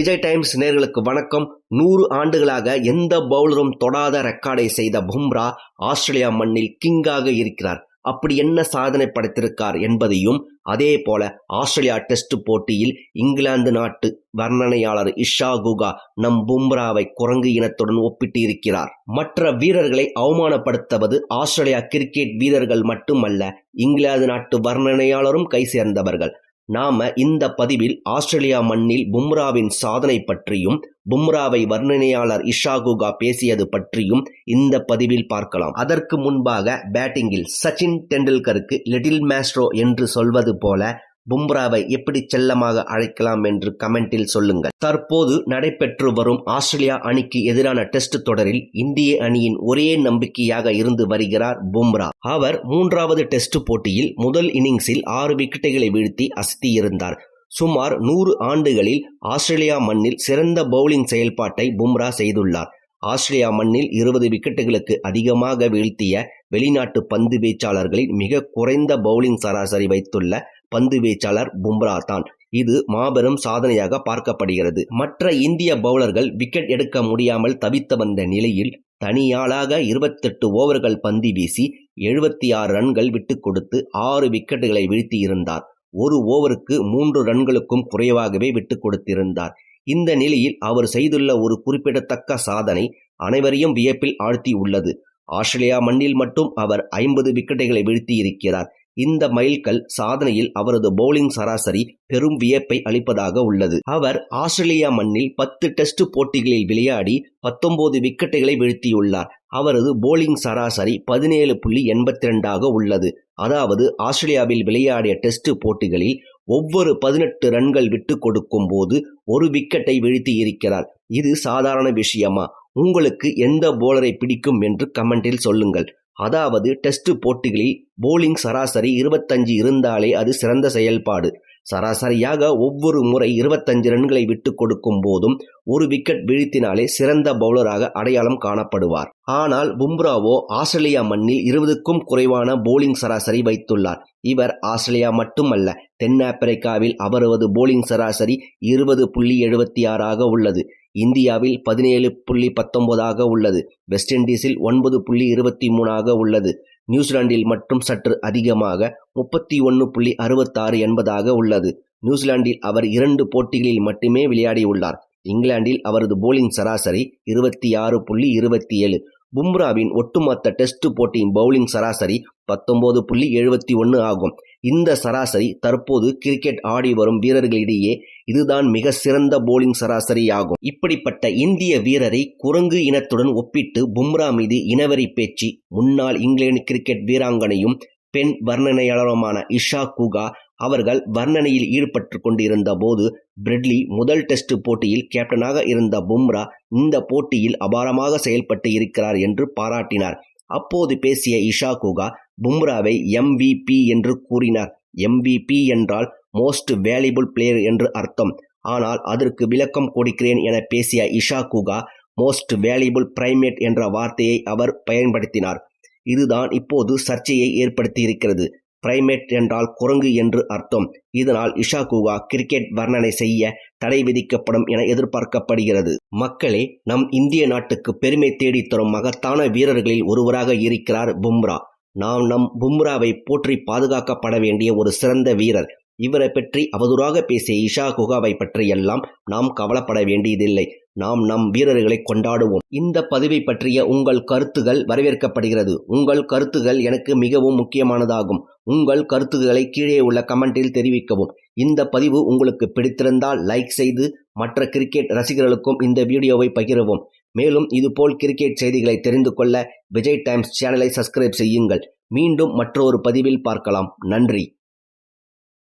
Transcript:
Vijay times நேர்களுக்கு வணக்கம். நூறு ஆண்டுகளாக எந்த பவுலரும் தொடாத ரெக்கார்டை செய்த பும்ரா ஆஸ்திரேலியா மண்ணில் கிங்காக இருக்கிறார். அப்படி என்ன சாதனை படைத்திருக்கார் என்பதையும் அதே போல ஆஸ்திரேலியா டெஸ்ட் போட்டியில் இங்கிலாந்து நாட்டு வர்ணனையாளர் இஷா குகா நம் பும்ராவை குரங்கு இனத்துடன் ஒப்பிட்டு இருக்கிறார் மற்ற வீரர்களை அவமானப்படுத்துவது ஆஸ்திரேலியா கிரிக்கெட் வீரர்கள் மட்டுமல்ல இங்கிலாந்து நாட்டு வர்ணனையாளரும் கை சேர்ந்தவர்கள். நாம இந்த பதிவில் ஆஸ்திரேலியா மண்ணில் பும்ராவின் சாதனை பற்றியும் பும்ராவை வர்ணனையாளர் இஷா குகா பேசியது பற்றியும் இந்த பதிவில் பார்க்கலாம். அதற்கு முன்பாக பேட்டிங்கில் சச்சின் டெண்டுல்கருக்கு லிட்டில் மேஸ்ட்ரோ என்று சொல்வது போல பும்ராவை எப்படி செல்லமாக அழைக்கலாம் என்று கமெண்டில் சொல்லுங்கள். தற்போது நடைபெற்று வரும் ஆஸ்திரேலியா அணிக்கு எதிரான டெஸ்ட் தொடரில் இந்திய அணியின் ஒரே நம்பிக்கையாக இருந்து வருகிறார் பும்ரா. அவர் மூன்றாவது டெஸ்ட் போட்டியில் முதல் இன்னிங்ஸில் ஆறு விக்கெட்டுகளை வீழ்த்தி அசத்தியிருந்தார். சுமார் நூறு ஆண்டுகளில் ஆஸ்திரேலியா மண்ணில் சிறந்த பவுலிங் செயல்பாட்டை பும்ரா செய்துள்ளார். ஆஸ்திரேலியா மண்ணில் இருபது விக்கெட்டுகளுக்கு அதிகமாக வீழ்த்திய வெளிநாட்டு பந்து வீச்சாளர்களில் மிக குறைந்த பவுலிங் சராசரி வைத்துள்ள பந்து வீச்சாளர் பும்ரா தான். இது மாபெரும் சாதனையாக பார்க்கப்படுகிறது. மற்ற இந்திய பவுலர்கள் விக்கெட் எடுக்க முடியாமல் தவித்த வந்த நிலையில் தனியாளாக இருபத்தெட்டு ஓவர்கள் பந்து வீசி எழுபத்தி ஆறு ரன்கள் விட்டு கொடுத்து ஆறு விக்கெட்டுகளை வீழ்த்தி இருந்தார் ஒரு ஓவருக்கு மூன்று ரன்களுக்கும் குறைவாகவே விட்டு கொடுத்திருந்தார். இந்த நிலையில் அவர் செய்துள்ள ஒரு குறிப்பிடத்தக்க சாதனை அனைவரையும் வியப்பில் ஆழ்த்தி உள்ளது. ஆஸ்திரேலியா மண்ணில் மட்டும் அவர் ஐம்பது விக்கெட்டுகளை வீழ்த்தி இருக்கிறார் இந்த மைல்கல் சாதனையில் அவரது பவுலிங் சராசரி பெரும் வியப்பை அளிப்பதாக உள்ளது. அவர் ஆஸ்திரேலியா மண்ணில் பத்து டெஸ்ட் போட்டிகளில் விளையாடி பத்தொன்பது விக்கெட்டுகளை வீழ்த்தியுள்ளார். அவரது போலிங் சராசரி பதினேழு புள்ளி எண்பத்தி ரெண்டாக உள்ளது. அதாவது ஆஸ்திரேலியாவில் விளையாடிய டெஸ்ட் போட்டிகளில் ஒவ்வொரு பதினெட்டு ரன்கள் விட்டு கொடுக்கும் போது ஒரு விக்கெட்டை வீழ்த்தி இருக்கிறார். இது சாதாரண விஷயமா? உங்களுக்கு எந்த போலரை பிடிக்கும் என்று கமெண்டில் சொல்லுங்கள். அதாவது டெஸ்ட் போட்டிகளில் போலிங் சராசரி இருபத்தஞ்சு இருந்தாலே அது சிறந்த செயல்பாடு. சராசரியாக ஒவ்வொரு முறை இருபத்தஞ்சு ரன்களை விட்டு கொடுக்கும் போதும் ஒரு விக்கெட் வீழ்த்தினாலே சிறந்த பவுலராக அடையாளம் காணப்படுவார். ஆனால் பும்ராவோ ஆஸ்திரேலியா மண்ணில் இருபதுக்கும் குறைவான போலிங் சராசரி வைத்துள்ளார். இவர் ஆஸ்திரேலியா மட்டுமல்ல தென்னாப்பிரிக்காவில் அவரது போலிங் சராசரி இருபது புள்ளி எழுபத்தி ஆறாக உள்ளது. இந்தியாவில் பதினேழு புள்ளி பத்தொன்பதாக உள்ளது. வெஸ்ட் இண்டீஸில் ஒன்பது புள்ளி இருபத்தி மூணாக உள்ளது. நியூசிலாந்தில் மட்டும் சற்று அதிகமாக முப்பத்தி ஒன்று புள்ளி அறுபத்தாறு என்பதாக உள்ளது. நியூசிலாந்தில் அவர் இரண்டு போட்டிகளில் மட்டுமே விளையாடியுள்ளார். இங்கிலாந்தில் அவரது போலிங் சராசரி இருபத்தி ஆறு புள்ளி இருபத்தி ஏழு. பும்ராவின் ஒட்டுமொத்த டெஸ்ட் போட்டியின் பவுலிங் சராசரி பத்தொன்பது புள்ளி எழுபத்தி ஒன்று ஆகும். இந்த சராசரி தற்போது கிரிக்கெட் ஆடி வரும் வீரர்களிடையே இதுதான் மிக சிறந்த போலிங் சராசரி ஆகும் இப்படிப்பட்ட இந்திய வீரரை குரங்கு இனத்துடன் ஒப்பிட்டு பும்ரா மீது இனவரி பேச்சு முன்னாள் இங்கிலாந்து கிரிக்கெட் வீராங்கனையும் பெண் வர்ணனையாளருமான இஷா குகா அவர்கள் வர்ணனையில் ஈடுபட்டு கொண்டிருந்த போது பிரெட்லி முதல் டெஸ்ட் போட்டியில் கேப்டனாக இருந்த பும்ரா இந்த போட்டியில் அபாரமாக செயல்பட்டு இருக்கிறார் என்று பாராட்டினார். அப்போது பேசிய இஷா குகா பும்ராவை எம்விபி என்று கூறினார். எம்விபி என்றால் மோஸ்ட் வேல்யூபிள் பிளேயர் என்று அர்த்தம். ஆனால் அதற்கு விளக்கம் கொடுக்கிறேன் என பேசிய Isha Guha most valuable primate என்ற வார்த்தையை அவர் பயன்படுத்தினார். இதுதான் இப்போது சர்ச்சையை ஏற்படுத்தியிருக்கிறது. பிரைமேட் என்றால் குரங்கு என்று அர்த்தம். இதனால் இஷா குகா கிரிக்கெட் வர்ணனை செய்ய தடை விதிக்கப்படும் என எதிர்பார்க்கப்படுகிறது. மக்களே நம் இந்திய நாட்டுக்கு பெருமை தேடித் தரும் மகத்தான வீரர்களில் ஒருவராக இருக்கிறார் பும்ரா. நாம் நம் பும்ராவை போற்றி பாதுகாக்கப்பட வேண்டிய ஒரு சிறந்த வீரர். இவரை பற்றி அவதூறாக பேசிய இஷா குகாவை பற்றியெல்லாம் நாம் கவலைப்பட வேண்டியதில்லை. நாம் நம் வீரர்களை கொண்டாடுவோம். இந்த பதிவை பற்றிய உங்கள் கருத்துகள் வரவேற்கப்படுகிறது. உங்கள் கருத்துகள் எனக்கு மிகவும் முக்கியமானதாகும். உங்கள் கருத்துக்களை கீழே உள்ள கமெண்டில் தெரிவிக்கவும். இந்த பதிவு உங்களுக்கு பிடித்திருந்தால் லைக் செய்து மற்ற கிரிக்கெட் ரசிகர்களுக்கும் இந்த வீடியோவை பகிரவும். மேலும் இதுபோல் கிரிக்கெட் செய்திகளை தெரிந்து கொள்ள விஜய் டைம்ஸ் சேனலை சப்ஸ்கிரைப் செய்யுங்கள். மீண்டும் மற்றொரு பதிவில் பார்க்கலாம். நன்றி.